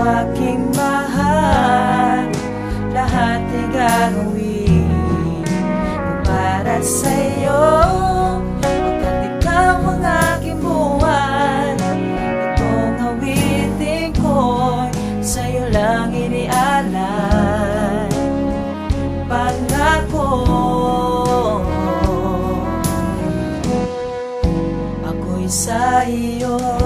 aking mahal. Lahat ay gagawin ko Para sa'yo. Pagkat ikaw ang aking buwan Itong awitin ko'y sa'yo lang inialay. Pangako Ako'y sa iyo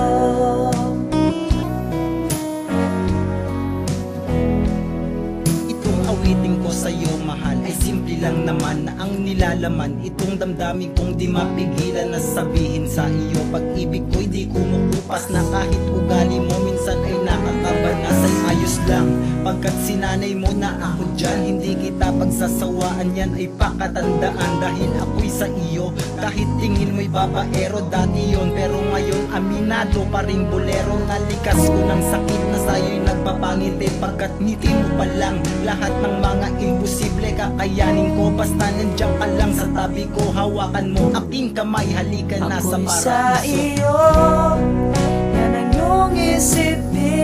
lang naman na ang nilalaman. Itong damdamin kong di mapigilan na sabihin sa iyo. Pag-ibig ko'y di kumukupas na kahit ugali mo Minsan ay nakakabanasay ayos lang. Pagkat sinanay mo na ako dyan Hindi kita pagsasawaan. Yan ay pakatandaan Dahil ako'y sa iyo. Kahit tingin mo'y babaero dati yon Pero ngayon aminado pa rin bolero Nalikas ko ng sakit na sa'yo'y nagpapangiti Pagkat ngiti mo pa lang Lahat ng mga imposible kakayanin ko. Basta nandiyan ka lang sa tabi ko Hawakan mo aking kamay. Halika na sa Ako'y sa iyo Yan ang iyong isipin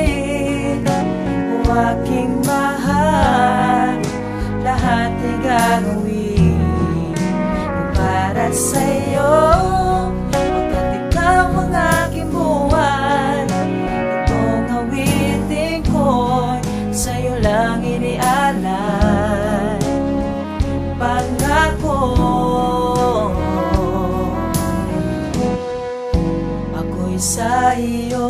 sa iyo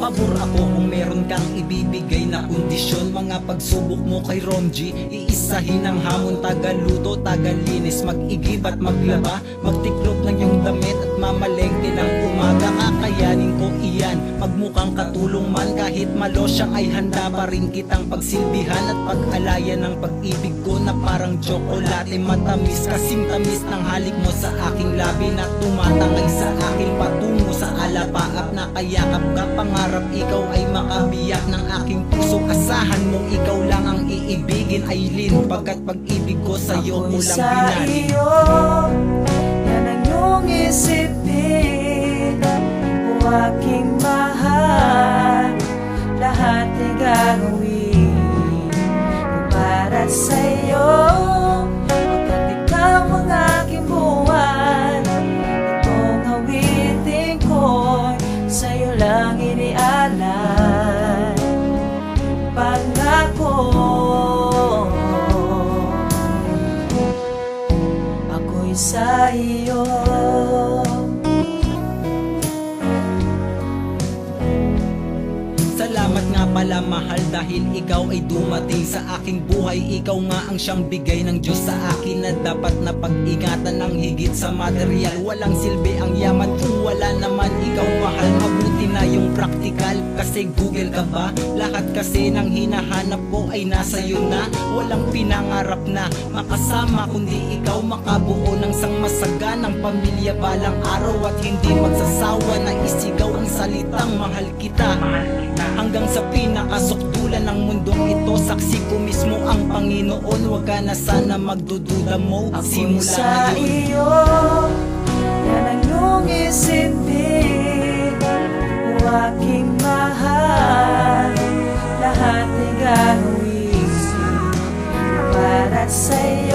Pabor ako kung meron kang ibibigay na kondisyon. Mga pagsubok mo kay Romji Iisahin ang hamon. Tagaluto, tagalinis Mag-igib at maglaba. Magtiklop ng iyong damit mamalengke ng umaga Kakayanin ko iyan. Pagmukhang katulong man Kahit malo siya ay handa pa rin kitang pagsilbihan At pag-alayan ng pag-ibig ko Na parang tsokolate. Matamis kasing tamis ng halik mo sa aking labi Na tumatangay sa akin patungo sa alapaap Na kayakap ka. Pangarap ikaw ay makabiyak ng aking puso. Asahan mong ikaw lang ang iibigin. Aileen Pagkat pag-ibig ko sa'yo Ako'y kulang sa binali iyo mahal dahil ikaw ay dumating sa aking buhay. Ikaw nga ang siyang bigay ng Diyos sa akin Na dapat na pag-ingatan ng higit sa material. Walang silbi ang yaman. Kung wala naman ikaw mahal Mabuti na yung praktikal. Kasi Google ka ba? Lahat kasi ng hinahanap ko ay nasa iyo na. Walang pinangarap na makasama kundi ikaw makabuo ng sang masaganang pamilya balang araw At hindi magsasawa. Na isigaw salitang mahal kita. Hanggang sa pinakasukdulan ng mundong ito Saksi ko mismo ang Panginoon. Huwag ka na sana magdududa mo. Ako'y Simula sa ngayon. iyo Yan ang iyong isipin O aking mahal. Lahat ay gagawin Para sa'yo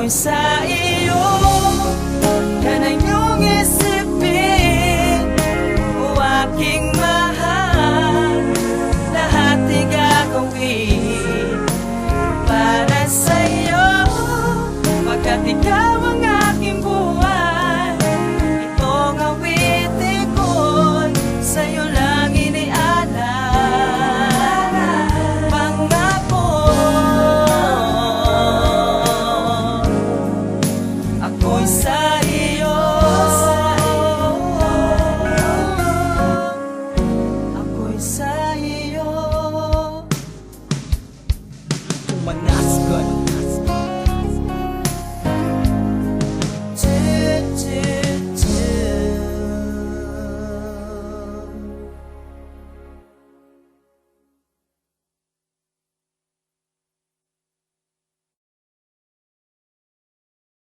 ako'y sa iyo Kanang iyong isip